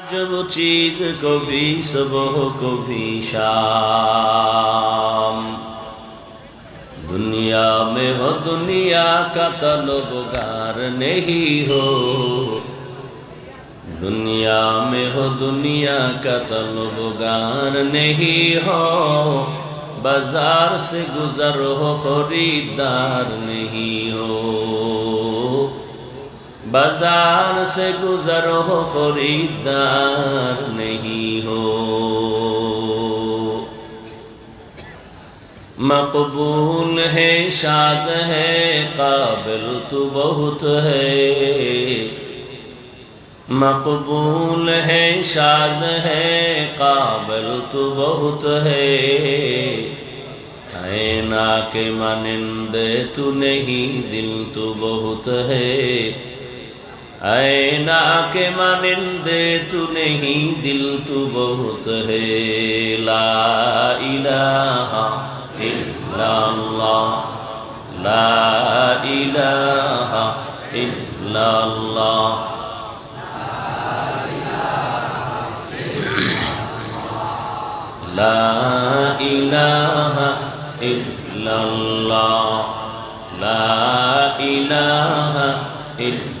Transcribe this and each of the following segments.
जब चीज कभी सुबह कभी शाम दुनिया में हो दुनिया का तलबगार नहीं हो दुनिया में हो दुनिया का तलबगार नहीं हो बाजार से गुजर हो खरीदार नहीं हो बाजार से गुजर हो खरीदार नहीं हो मकबूल है शाद है काबिल तो बहुत है मकबूल है शाद है काबिल तो बहुत है ऐना के मानिंदे तू नहीं दिल तो बहुत है اے نا کے مانندے تو نہیں دل تو بہت ہے لا الہ الا اللہ لا الہ الا اللہ لا إله إلا الله لا إله إلا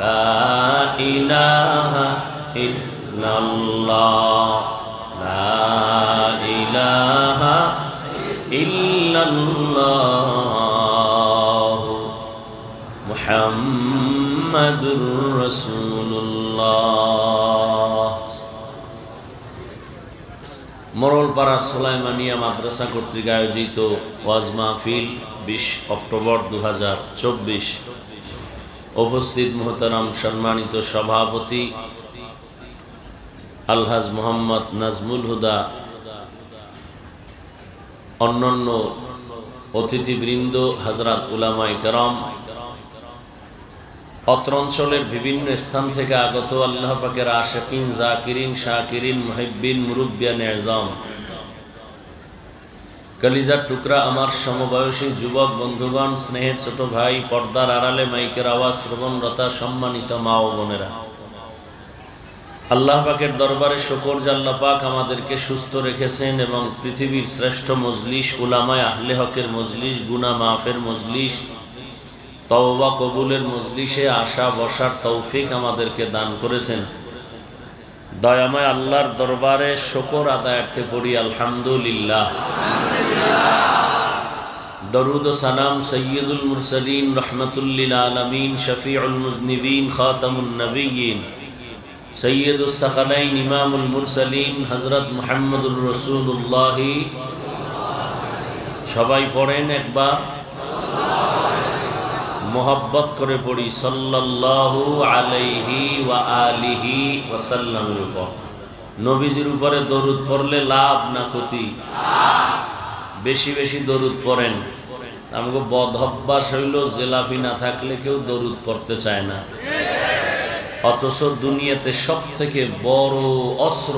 লা ইলাহা ইল্লাল্লাহ। লা ইলাহা ইল্লাল্লাহ। মুহাম্মাদুর রাসূলুল্লাহ। মোরলপাড়া সোলাইমানিয়া মাদ্রাসা কর্তৃক আয়োজিত ওয়াজ মাহফিল বিশ অক্টোবর দু হাজার চব্বিশ। উপস্থিত মোহতারাম সম্মানিত সভাপতি আলহাজ মোহাম্মদ নাজমুল হুদা, অন্যান্য অতিথিবৃন্দ, হাজরাত উলামাই করম, অত্র অঞ্চলের বিভিন্ন স্থান থেকে আগত আল্লাহ পাকের আশাকিন, জাকিরিন, শাকিরিন মহিবিন মুরুব্বিয়ান, এজম কলিজার টুকরা আমার সমবয়সী যুবক বন্ধুগণ, স্নেহের ছোট ভাই, পর্দার আড়ালে মাইকের আওয়াজ, শ্রবণরতা সম্মানিত মা ও বোনেরা। আল্লাহ পাকের দরবারে শকর, জাল্লা পাক আমাদেরকে সুস্থ রেখেছেন এবং পৃথিবীর শ্রেষ্ঠ মজলিস, উলামায় আহলে হকের মজলিস গুনা মাফের মজলিস, তওবা কবুলের মজলিসে আশা বসার তৌফিক আমাদেরকে দান করেছেন। দয়াময় আল্লাহর দরবারে শকর আদায়ার্থে পড়ি, আলহামদুলিল্লাহ। درود و سلام سید المرسلین رحمت للعالمین شفیع المذنبین خاتم النبیین سید السخلین امام المرسلین حضرت محمد الرسول اللہ সবাই পড়েন একবার মোহাব্বত করে পড়ি সাল্লাল্লাহু আলাইহি ওয়া আলিহি ওয়াসাল্লামের উপর নবীজির উপরে দরুদ পড়লে লাভ না ক্ষতি লাভ বেশি বেশি দরুদ পড়েন। আমাকে বদ অভ্যাস হইল, জেলাপি না থাকলে কেউ দরুদ পড়তে চায় না। অথচ দুনিয়াতে সব থেকে বড় অস্ত্র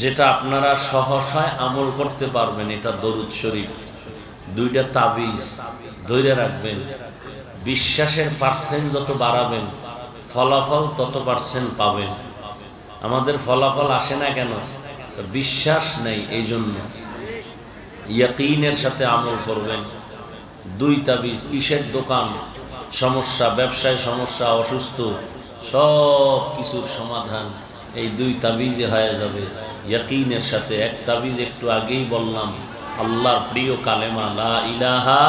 যেটা আপনারা সহসায় আমল করতে পারবেন, এটা দরুদ শরীফ। দুইটা তাবিজ ধৈর্য রাখবেন, বিশ্বাসের পার্সেন্ট যত বাড়াবেন, ফলাফল তত পার্সেন্ট পাবেন। আমাদের ফলাফল আসে না কেন? বিশ্বাস নেই এই জন্য ইয়াকিনের সাথে আমল করবেন। দুই তাবিজ কিসের দোকান, সমস্যা, ব্যবসায় সমস্যা, অসুস্থ, সব কিছুর সমাধান এই দুই তাবিজে হয়ে যাবে। ইয়াকিনের সাথে এক তাবিজ একটু আগেই বললাম, আল্লাহর প্রিয় কালেমা, লা ইলাহা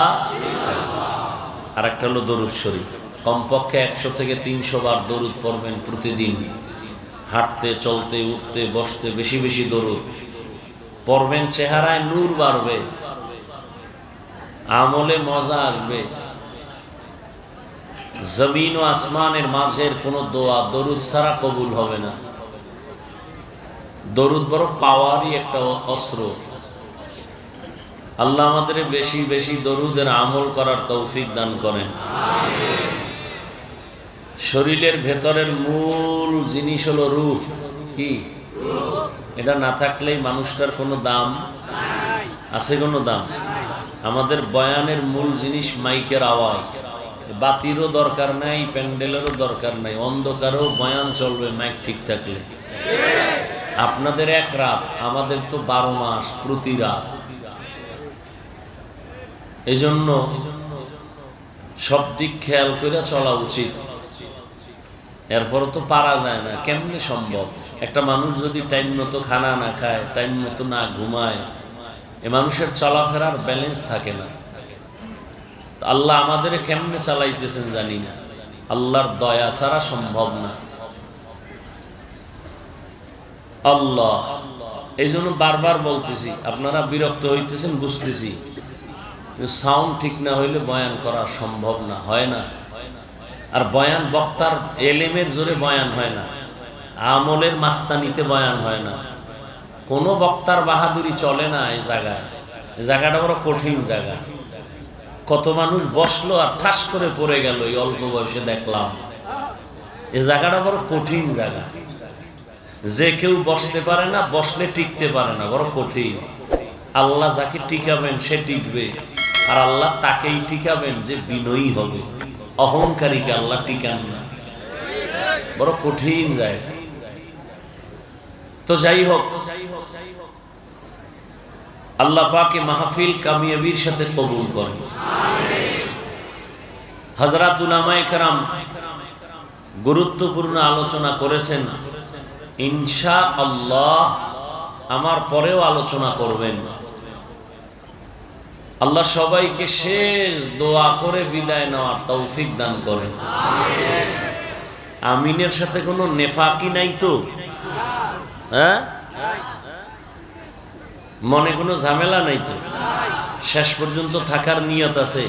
আর একটা হলো দরুদ শরীফ। কমপক্ষে একশো থেকে তিনশো বার দরুদ পড়বেন প্রতিদিন। হাঁটতে, চলতে, উঠতে, বসতে বেশি বেশি দরুদ। পড়বেন চেহারায় নূর বাড়বে, আমলে মজা আসবে। জমিন ও আসমানের মাঝের কোনো দোয়া দরুদ ছাড়া কবুল হবে না। দরুদ বড় পাওয়ারই একটা অস্ত্র। আল্লাহ আমাদের বেশি বেশি দরুদের আমল করার তৌফিক দান করেন। শরীরের ভেতরের মূল জিনিস হলো রূপ। কি? এটা না থাকলেই মানুষটার কোনো দাম আছে কোনো দাম? আমাদের বয়ানের মূল জিনিস মাইকের আওয়াজ। বাতিরও দরকার নাই, প্যান্ডেলেরও দরকার নাই, অন্ধকারও বয়ান চলবে মাইক ঠিক থাকলে। আপনাদের এক রাত, আমাদের তো বারো মাস প্রতি রাত। এজন্য সব দিক খেয়াল করে চলা উচিত। এরপর তো পারা যায় না, কেমনে সম্ভব? একটা মানুষ যদি টাইম মতো খানা না খায় টাইম মতো না ঘুমায়, এ মানুষের চলাফেরার ব্যালেন্স থাকে না। আল্লাহ আমাদের কেমনে চালাইতেছেন জানি না। আল্লাহর দয়া ছাড়া সম্ভব না। আল্লাহ এই জন্য বারবার বলতেছি, আপনারা বিরক্ত হইতেছেন, বুঝতেছি। সাউন্ড ঠিক না হইলে বয়ান করা সম্ভব না, হয় না। আর বয়ান বক্তার এলেমের জোরে বয়ান হয় না। আমলের মাস্তানিতে বয়ান হয় না। কোনো বক্তার বাহাদুরি চলে না এই জায়গায়। জায়গাটা বড় কঠিন জায়গা। কত মানুষ বসল আর ঠাস করে পড়ে গেল এই অল্প বয়সে দেখলাম। এই জায়গাটা বড় কঠিন জায়গা। যে কেউ বসতে পারে না, বসলে টিকতে পারে না, বড় কঠিন। আল্লাহ যাকে টিকাবেন, সে টিকবে। আর আল্লাহ তাকেই টিকাবেন যে বিনয়ী হবে। অহংকারীকে আল্লাহ টিকান না। বড় কঠিন জায়গা। তো যাই হোক, আল্লাহ পাকে মাহফিল কামিয়াবির সাথে কবুল করেন। হজরত গুরুত্বপূর্ণ আলোচনা করেছেন ইনশা আল্লাহ আমার পরেও আলোচনা করবেন। আল্লাহ সবাইকে শেষ দোয়া করে বিদায় নেওয়ার তৌফিক দান করেন। আমিনের সাথে কোনো নেফাকি নাই তো? হ্যাঁ? মনে কোনো ঝামেলা নাই তো? শেষ পর্যন্ত থাকার নিয়ত আছে।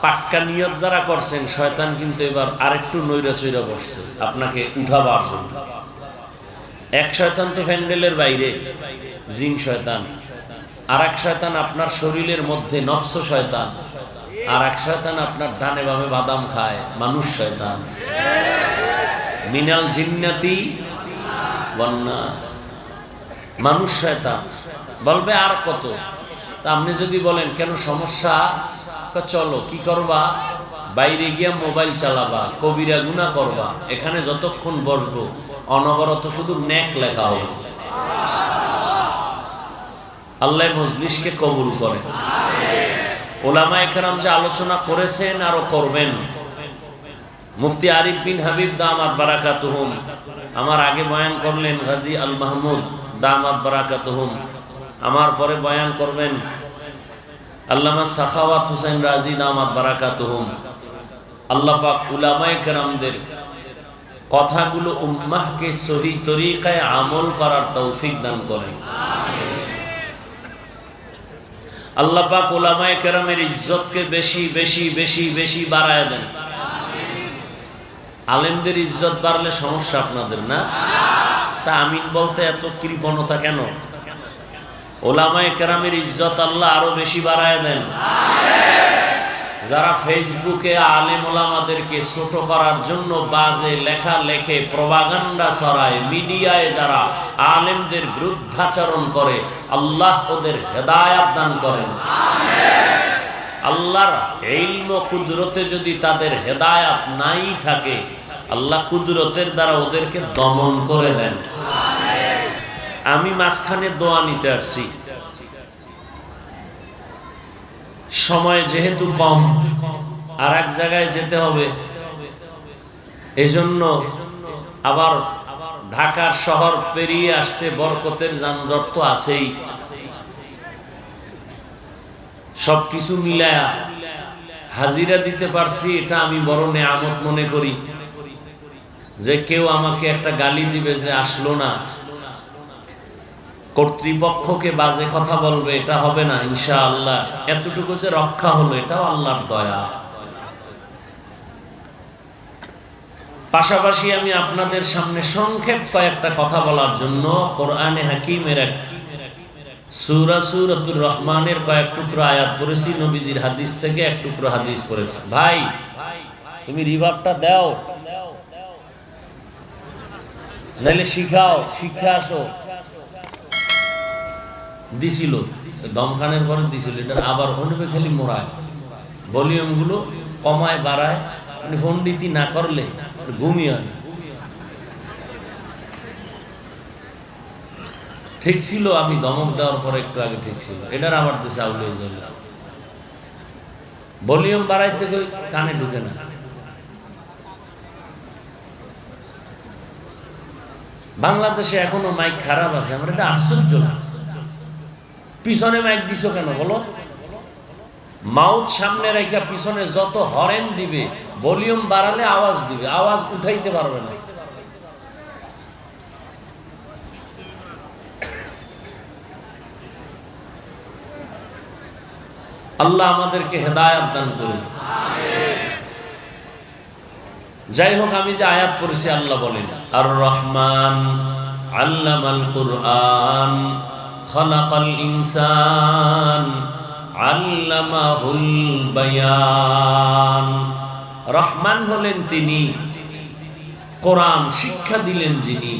পাক্কা নিয়ত যারা করছেন, শয়তান কিন্তু এবার আরেকটু নৈরা চৈরা বসছে, আপনাকে উঠাবার জন্য। এক শয়তান তো প্যান্ডেলের বাইরে, জিন শয়তান। আর এক শয়তান আপনার শরীরের মধ্যে নফস শয়তান। আর এক শয়তান আপনার ডানে বামে বাদাম খায়, মানুষ শয়তান। মিনাল জিন্নাতি মানুষ শয়তান। বলবে আর কত? তা আপনি যদি বলেন, কেন সমস্যা? চলো, কি করবা? বাইরে গিয়া মোবাইল চালাবা, কবিরা গুণা করবা। এখানে যতক্ষণ বসবো, অনবরত শুধু ন্যাক লেখা হবে। আল্লাহ মজলিসকে কবুল করে ওলামা একরাম যে আলোচনা করেছেন আরও করবেন। মুফতি আরিফ বিন হাবিব, দামাত বারাকাতুহুম। আমার আগে বয়ান করলেন গাজী আল মাহমুদ, দামাত বারাকাতুহুম। আমার পরে বয়ান করবেন আল্লামা সাখাওয়াত হুসেন রাজি, দামাত বারাকাতুহুম। আল্লাহ পাক উলামায়ে কেরামদের কথাগুলো উম্মাহকে সহি তরিকায় আমল করার তৌফিক দান করেন। আল্লাহ পাক ওলামায়ে কেরামের ইজ্জতকে বেশি বেশি বেশি বেশি বাড়ায় দেন। আলেমদের ইজ্জত বাড়লে সমস্যা আপনাদের না? তা আমিন বলতে এত কৃপণতা কেন? ওলামায় কেরামের ইজ্জত আল্লাহ আরও বেশি বাড়ায় দেন। যারা ফেসবুকে আলেম ওলামাদেরকে ছোট করার জন্য বাজে লেখা লেখে প্রবাগান্ডা ছড়ায়, মিডিয়ায় যারা আলেমদের বিরুদ্ধাচরণ করে, আল্লাহ ওদের হেদায়াত দান করেন। আল্লাহর ও কুদরতে যদি তাদের হেদায়াত নাই থাকে, আল্লাহ কুদরতের দ্বারা ওদেরকে দমন করে দেন। আমি মাঝখানে দোয়া নিতে আসছি। সময় যেহেতু কম, আর এক জায়গায় যেতে হবে। এজন্য আবার ঢাকার শহর পেরিয়ে আসতে বরকতের যানজট তো আছেই। সবকিছু মিলায়া হাজিরা দিতে পারছি, এটা আমি বড় নেয়ামত মনে করি। যে কেউ আমাকে একটা গালি দিবে যে আসলো না। কর্তৃপক্ষকে বাজে কথা বলবে, এটা হবে না ইনশা আল্লাহ এতটুকু যে রক্ষা হলো, এটাও আল্লাহর দয়া। পাশাপাশি আমি আপনাদের সামনে সংক্ষেপ কয়েকটা কথা বলার জন্য, কোরআনে হাকিমের এক সুরা সুরাতুর রহমানের কয়েক টুকরো আয়াত পড়েছি, নবীজির হাদিস থেকে এক টুকরো হাদিস পড়েছি। ভাই, তুমি রিভারটা দাও। নাইলে শিখাও শিক্ষা আসো। দিছিল, দমখানের পরে দিছিল, এটা আবার অনুপে খালি মোড়ায়। ভলিউমগুলো কমায়, বাড়ায় মানে পন্ডিতি না করলে ঘুমিয়ে হয় না। ঠিক ছিল আমি দমক দেওয়ার পরে একটু আগে ঠিক ছিল এটার আবার দেশে আউলে যাবে। ভলিউম বাড়াইতে কই কানে ঢুকে না। বাংলাদেশে এখনও মাইক খারাপ আছে, আমার এটা আশ্চর্য না। পিছনে মাইক দিছো কেন বলো? মাউথ সামনে রেখা পিছনে যত হরেন দিবে, ভলিউম বাড়ালে আওয়াজ দিবে, আওয়াজ উঠাইতে পারবে না। আল্লাহ আমাদেরকে হেদায়াত দান করুন। যাই হোক, আমি যে আয়াত পড়েছি, আল্লাহ বলেন আর রহমান আল্লামাল কুরআন ইনসান রহমান হলেন তিনি, কোরআন শিক্ষা দিলেন যিনি।